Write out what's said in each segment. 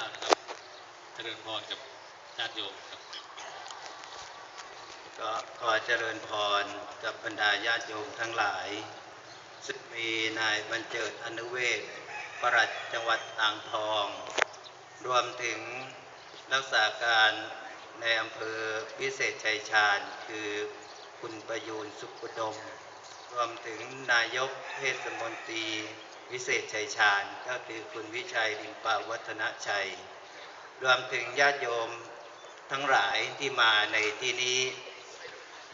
ครับเจริญพรกับญาติโยมครับก็ขอเจริญพรกับบรรดาญาติโยมทั้งหลาย ซึ่งมีนายบรรเจิดอนุเวศปลัดจังหวัดอ่างทอง รวมถึงรักษาการในอำเภอวิเศษชัยชาญ คือคุณประยูนสุขุดม รวมถึงนายกเทศมนตรี วิเศษชัยชาญก็คือคุณวิชัยลิมปาวัฒนชัย รวมถึงญาติโยมทั้งหลายที่มาในที่นี้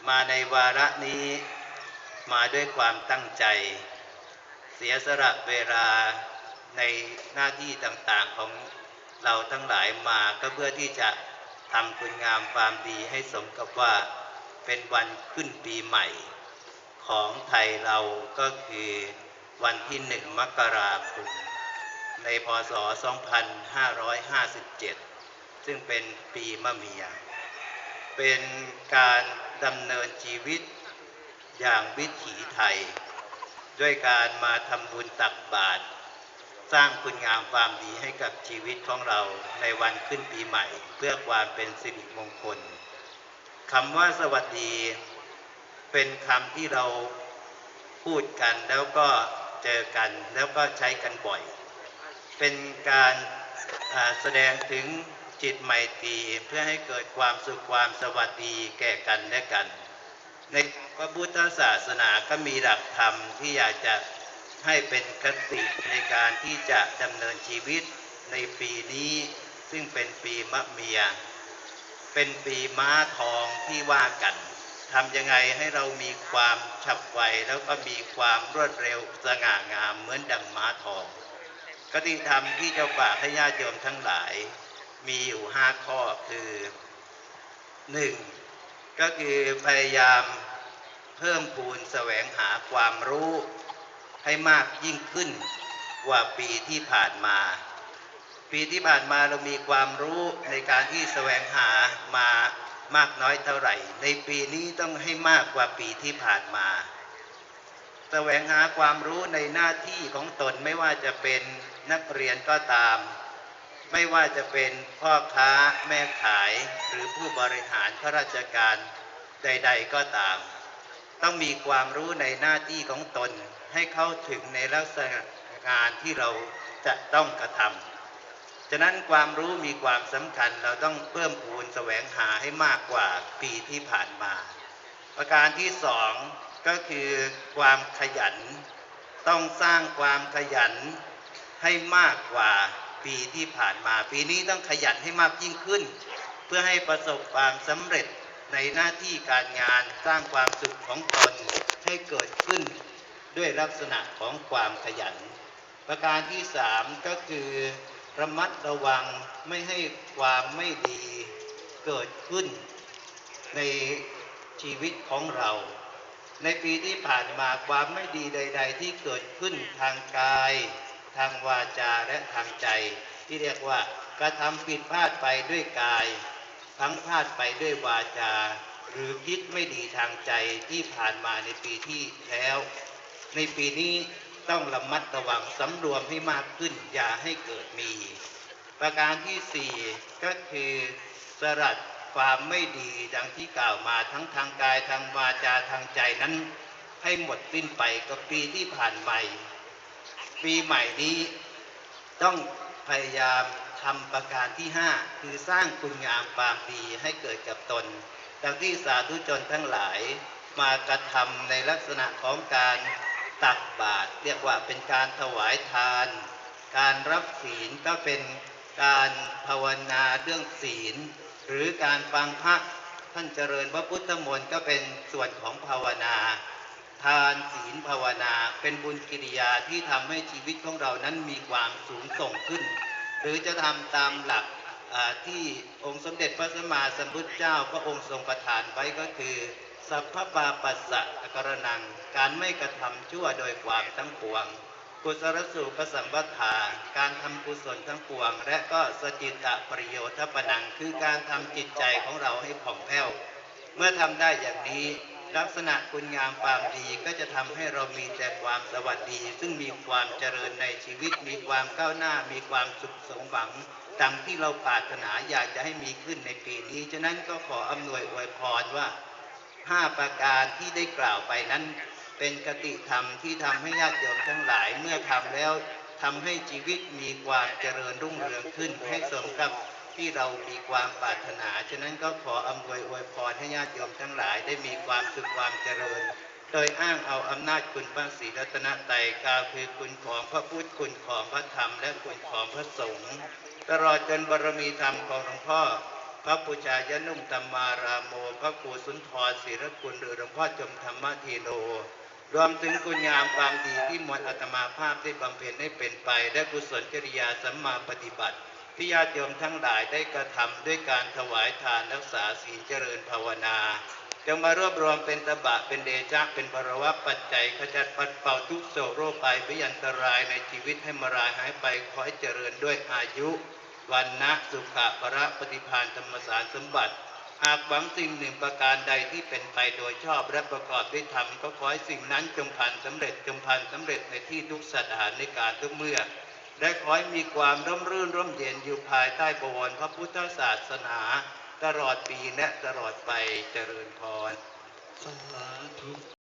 มาในวาระนี้มาด้วยความตั้งใจ เสียสละเวลาในหน้าที่ต่างๆของเราทั้งหลายมาก็เพื่อที่จะทำคุณงามความดีให้สมกับว่าเป็นวันขึ้นปีใหม่ ของไทยเราก็คือ วันที่หนึ่งมกราคม ในพศ 2557 ซึ่งเป็นปีมะเมีย เป็นการดำเนินชีวิตอย่างวิถีไทย ด้วยการมาทำบุญตักบาตรสร้างคุณงามความดีให้กับชีวิตของเราในวันขึ้นปีใหม่ เพื่อความเป็นสิริมงคลคำว่าสวัสดี เป็นคำที่เราพูดกันแล้วก็ เจอกันแล้วก็ใช้กันบ่อย เป็นการแสดงถึงจิตไมตรีเพื่อให้เกิดความสุขความสวัสดีแก่กันและกัน ในพระพุทธศาสนาก็มีหลักธรรมที่อยากจะให้เป็นคติในการที่จะดำเนินชีวิตในปีนี้ ซึ่งเป็นปีมะเมีย เป็นปีม้าทองที่ว่ากัน ทำยังไงให้เรามีความฉับไวแล้วก็มีความรวดเร็วสง่างามเหมือนดังม้าทองกติธรรมที่จะฝากให้ญาติโยมทั้งหลาย มีอยู่ห้าข้อคือหนึ่งก็คือพยายามเพิ่มพูนแสวงหาความรู้ให้มากยิ่งขึ้นกว่าปีที่ผ่านมา ปีที่ผ่านมาเรามีความรู้ในการที่แสวงหามา มากน้อยเท่าไหร่ ในปีนี้ต้องให้มากกว่าปีที่ผ่านมาแสวงหาความรู้ในหน้าที่ของตนไม่ว่าจะเป็นนักเรียนก็ตาม ไม่ว่าจะเป็นพ่อค้าแม่ขายหรือผู้บริหารข้าราชการใด ๆก็ตาม ต้องมีความรู้ในหน้าที่ของตนให้เข้าถึงในลักษณะงานที่เราจะต้องกระทำ ฉะนั้นความรู้มีความสำคัญเราต้องเพิ่มพูนแสวงหาให้มากกว่าปีที่ผ่านมา ประการที่สองก็คือความขยัน ต้องสร้างความขยันให้มากกว่าปีที่ผ่านมา ปีนี้ต้องขยันให้มากยิ่งขึ้น เพื่อให้ประสบความสำเร็จในหน้าที่การงานสร้างความสุขของตนให้เกิดขึ้นด้วยลักษณะของความขยัน ประการที่สามก็คือ ระมัดระวังไม่ให้ความไม่ดีเกิดขึ้น ในชีวิตของเรา ในปีที่ผ่านมาความไม่ดีใด ๆ ที่เกิดขึ้นทางกาย ทางวาจาและทางใจ ที่เรียกว่ากระทำผิดพลาดไปด้วยกายทั้งพลาดไปด้วยวาจา หรือคิดไม่ดีทางใจที่ผ่านมาในปีที่แล้ว ในปีนี้ ต้องระมัดระวังสำรวมให้มากขึ้น อย่าให้เกิดมี ประการที่สี่ก็คือสลัดความไม่ดีดังที่กล่าวมาทั้งทางกายทางวาจาทางใจนั้น ให้หมดสิ้นไปกับปีที่ผ่านไปปีใหม่นี้ต้องพยายามทำประการที่ห้าคือสร้างคุณงามความดีให้เกิดกับตน ดังที่สาธุชนทั้งหลายมากระทำในลักษณะของการ ตักบาตรเรียกว่าเป็นการถวายทาน การรับศีลก็เป็นการภาวนาเรื่องศีล หรือการฟังพระท่านเจริญพระพุทธมนต์ก็เป็นส่วนของภาวนา ทานศีลภาวนาเป็นบุญกิริยาที่ทำให้ชีวิตของเรานั้นมีความสูงส่งขึ้น หรือจะทำตามหลักที่องค์สมเด็จพระสัมมาสัมพุทธเจ้าพระองค์ทรงประทานไว้ก็คือ สัพพปาปัสสะกรนัง การไม่กระทำชั่วโดยความทั้งปวง กุศลสูปสัมปทา การทำกุศลทั้งปวง และก็สจิตะประโยชน์ปนัง คือการทำจิตใจของเราให้ผ่องแผ้ว เมื่อทำได้อย่างนี้ลักษณะคุณงามความดีก็จะทำให้เรามีแต่ความสวัสดี ซึ่งมีความเจริญในชีวิต มีความก้าวหน้า มีความสุขสมหวังดังที่เราปรารถนาอยากจะให้มีขึ้นในปีนี้ ฉะนั้นก็ขออำนวยอวยพรว่า ห้าประการที่ได้กล่าวไปนั้น เป็นกติธรรมที่ทำให้ญาติโยมทั้งหลายเมื่อทำแล้วทำให้ชีวิตมีความเจริญรุ่งเรืองขึ้นให้สมกับที่เรามีความปรารถนา ฉะนั้นก็ขออำนวยอวยพรให้ญาติโยมทั้งหลายได้มีความสุขความเจริญ โดยอ้างเอาอำนาจคุณพระศรีรัตนตรัยกาวคือคุณของพระพุทธคุณของพระธรรมและคุณของพระสงฆ์ตลอดจนบารมีธรรมของหลวงพ่อ พระปูชายนุ่มธรรมารามโม พระครูสุนทรศิรคุณหรือหลวงพ่อจมธรรมทีโน รวมถึงคุณงามความดีที่มวลอาตมาภาพได้บำเพ็ญให้เป็นไป และกุศลจริยาสัมมาปฏิบัติที่ญาติโยมทั้งหลายได้กระทำด้วยการถวายทานรักษาศีลเจริญภาวนาจงมารวบรวมเป็นตบะเป็นเดชะเป็นบรวะปัจจัยขจัดปัดเป่าทุกโศกโรคภัยพยันตรายในชีวิตให้มารายหายไปขอให้เจริญด้วยอายุ วันนะสุขะพระปฏิพานธรรมสารสมบัติ หากหวังสิ่งหนึ่งประการใดที่เป็นไปโดยชอบและประกอบด้วยธรรมก็ขอให้สิ่งนั้นจงผ่านสำเร็จจงผ่านสำเร็จในที่ทุกสถานในการทุกเมื่อและขอให้มีความร่มรื่นร่มเย็นอยู่ภายใต้บวรพระพุทธศาสนา ตลอดปีและตลอดไปเจริญพรสาธุ